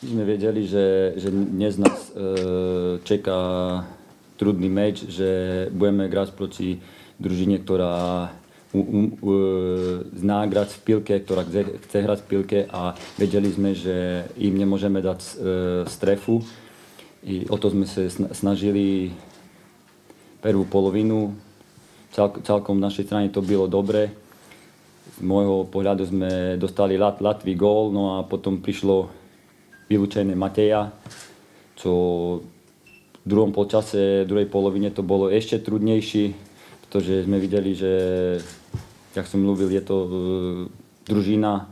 Sme vedeli, že, že dnes nás e, čeká trudný meč, že budeme grať proti družine, ktorá u, u, u, zná grať v pilke, ktorá chce, chce hrať v pilke a vedeli sme, že im nemôžeme dať e, strefu. I o to sme sa sna- snažili prvú polovinu. Cel, celkom v našej strane to bylo dobre. Z môjho pohľadu sme dostali Lat, Latvi gól, no a potom prišlo vylúčené Mateja, čo v druhom polčase, druhej polovine to bolo ešte trudnejší, pretože sme videli, že, jak som mluvil, je to e, družina,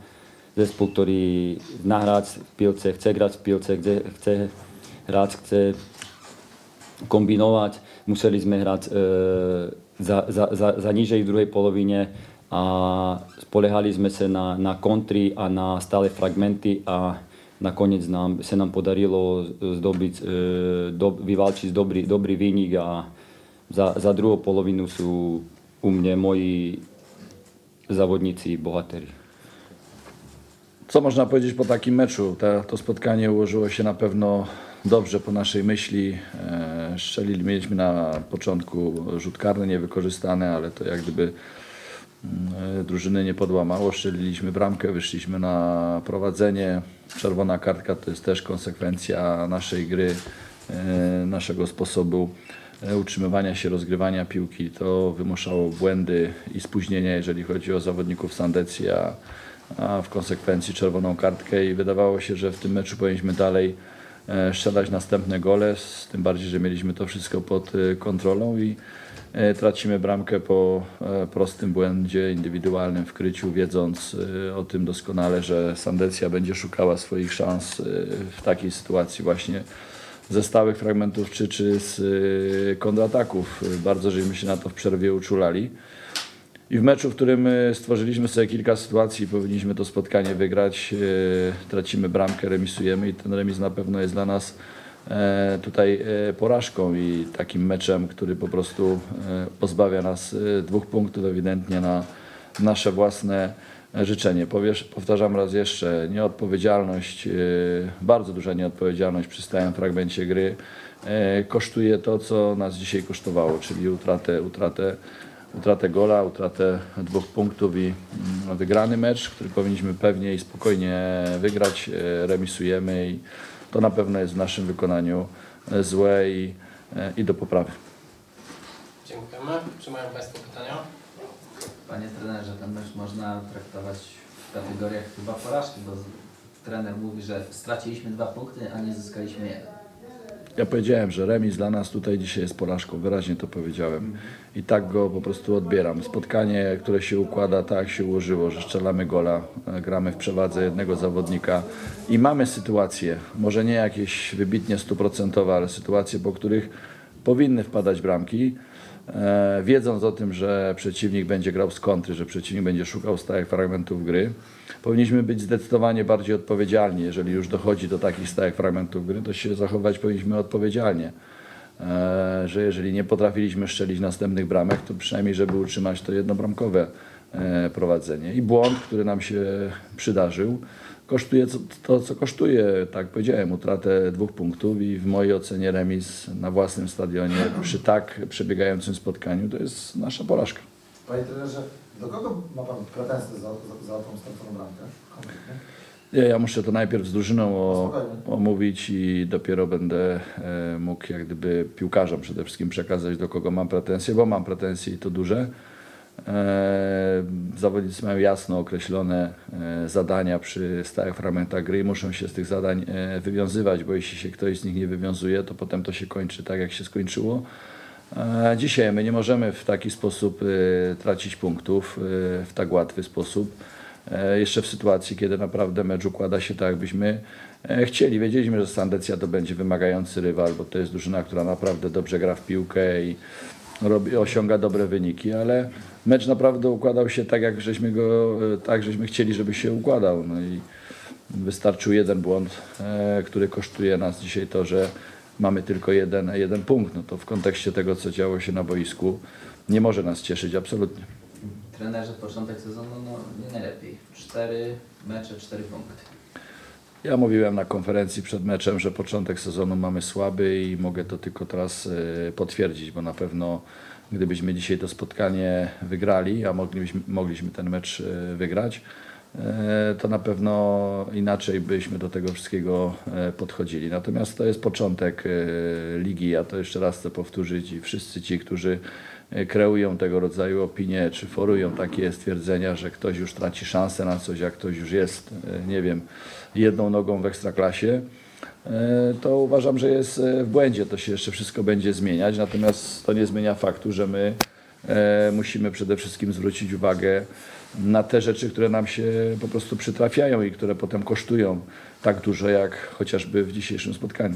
zespol, ktorý zná v pilce, chce hrať v pilce, chce, chce hrať, chce kombinovať. Museli sme hrať e, za, za, za, za nižej v druhej polovine a spoliehali sme sa na, na kontry a na stále fragmenty a nakoniec nám, sa nám podarilo zdobiť, e, do, vyvalčiť dobrý, dobrý výnik a za, za druhou polovinu sú u mne moji zawodnicy bohatery. Co można powiedzieć po takim meczu? To, to spotkanie ułożyło się na pewno dobrze po naszej myśli. E, mieliśmy na początku rzut karny niewykorzystany, ale to jak gdyby e, drużyny nie podłamało. Strzeliliśmy bramkę, wyszliśmy na prowadzenie. Czerwona kartka to jest też konsekwencja naszej gry, e, naszego sposobu e, utrzymywania się, rozgrywania piłki. To wymuszało błędy i spóźnienia, jeżeli chodzi o zawodników Sandecji, a, a w konsekwencji czerwoną kartkę i wydawało się, że w tym meczu powinniśmy dalej e, strzelać następne gole, tym bardziej, że mieliśmy to wszystko pod kontrolą i tracimy bramkę po e, prostym błędzie indywidualnym w kryciu, wiedząc e, o tym doskonale, że Sandecja będzie szukała swoich szans e, w takiej sytuacji właśnie ze stałych fragmentów czy, czy z e, kontrataków. Bardzo żeśmy się na to w przerwie uczulali. I w meczu, w którym e, stworzyliśmy sobie kilka sytuacji, powinniśmy to spotkanie wygrać, e, tracimy bramkę, remisujemy i ten remis na pewno jest dla nas e, tutaj e, porażką i takim meczem, który po prostu e, pozbawia nas e, dwóch punktów ewidentnie na nasze własne e, życzenie. Powiesz, powtarzam raz jeszcze, nieodpowiedzialność, e, bardzo duża nieodpowiedzialność przy stałym fragmencie gry e, kosztuje to, co nas dzisiaj kosztowało, czyli utratę, utratę utratę gola, utratę dwóch punktów i mm, wygrany mecz, który powinniśmy pewnie i spokojnie wygrać. E, Remisujemy i to na pewno jest w naszym wykonaniu e, złe i, e, i do poprawy. Dziękujemy. Czy mają Państwo pytania? Panie trenerze, ten mecz można traktować w kategoriach chyba porażki, bo trener mówi, że straciliśmy dwa punkty, a nie zyskaliśmy jeden. Ja powiedziałem, że remis dla nas tutaj dzisiaj jest porażką, wyraźnie to powiedziałem i tak go po prostu odbieram. Spotkanie, które się układa tak się ułożyło, że strzelamy gola, e, gramy w przewadze jednego zawodnika i mamy sytuacje, może nie jakieś wybitnie stuprocentowe, ale sytuacje, po których powinny wpadać bramki. E, wiedząc o tym, że przeciwnik będzie grał z kontry, że przeciwnik będzie szukał stałych fragmentów gry, powinniśmy być zdecydowanie bardziej odpowiedzialni. Jeżeli już dochodzi do takich stałych fragmentów gry, to się zachować powinniśmy odpowiedzialnie. E, że jeżeli nie potrafiliśmy strzelić następnych bramek, to przynajmniej, żeby utrzymać to jednobramkowe prowadzenie. I błąd, który nam się przydarzył, kosztuje to, co kosztuje, tak powiedziałem, utratę dwóch punktów i w mojej ocenie remis na własnym stadionie przy tak przebiegającym spotkaniu to jest nasza porażka. Panie trenerze, do kogo ma Pan pretensje za, za, za tą straconą bramkę? Konkretnie? Nie, ja muszę to najpierw z drużyną o, omówić i dopiero będę e, mógł jak gdyby piłkarzom przede wszystkim przekazać, do kogo mam pretensje, bo mam pretensje i to duże. E, zawodnicy mają jasno określone e, zadania przy stałych fragmentach gry i muszą się z tych zadań e, wywiązywać, bo jeśli się ktoś z nich nie wywiązuje, to potem to się kończy tak, jak się skończyło. Dzisiaj my nie możemy w taki sposób tracić punktów, w tak łatwy sposób. Jeszcze w sytuacji, kiedy naprawdę mecz układa się tak, jakbyśmy chcieli. Wiedzieliśmy, że Sandecja to będzie wymagający rywal, bo to jest drużyna, która naprawdę dobrze gra w piłkę i robi, osiąga dobre wyniki, ale mecz naprawdę układał się tak, jak żeśmy go, e, tak żeśmy chcieli, żeby się układał. No i wystarczył jeden błąd, e, który kosztuje nas dzisiaj to, że mamy tylko jeden, jeden punkt. No to w kontekście tego, co działo się na boisku, nie może nas cieszyć absolutnie. Trenerze, początek sezonu no, nie najlepiej. Cztery mecze, cztery punkty. Ja mówiłem na konferencji przed meczem, że początek sezonu mamy słaby i mogę to tylko teraz e, potwierdzić, bo na pewno gdybyśmy dzisiaj to spotkanie wygrali, a moglibyśmy, mogliśmy ten mecz e, wygrać, e, to na pewno inaczej byśmy do tego wszystkiego podchodzili. Natomiast to jest początek ligi, ja to jeszcze raz chcę powtórzyć i wszyscy ci, którzy kreują tego rodzaju opinie, czy forują takie stwierdzenia, że ktoś już traci szansę na coś, jak ktoś już jest, e, nie wiem, jedną nogą w ekstraklasie, e, to uważam, że jest e, w błędzie. To się jeszcze wszystko będzie zmieniać, natomiast to nie zmienia faktu, że my e, musimy przede wszystkim zwrócić uwagę na te rzeczy, które nam się po prostu przytrafiają i które potem kosztują tak dużo, jak chociażby w dzisiejszym spotkaniu.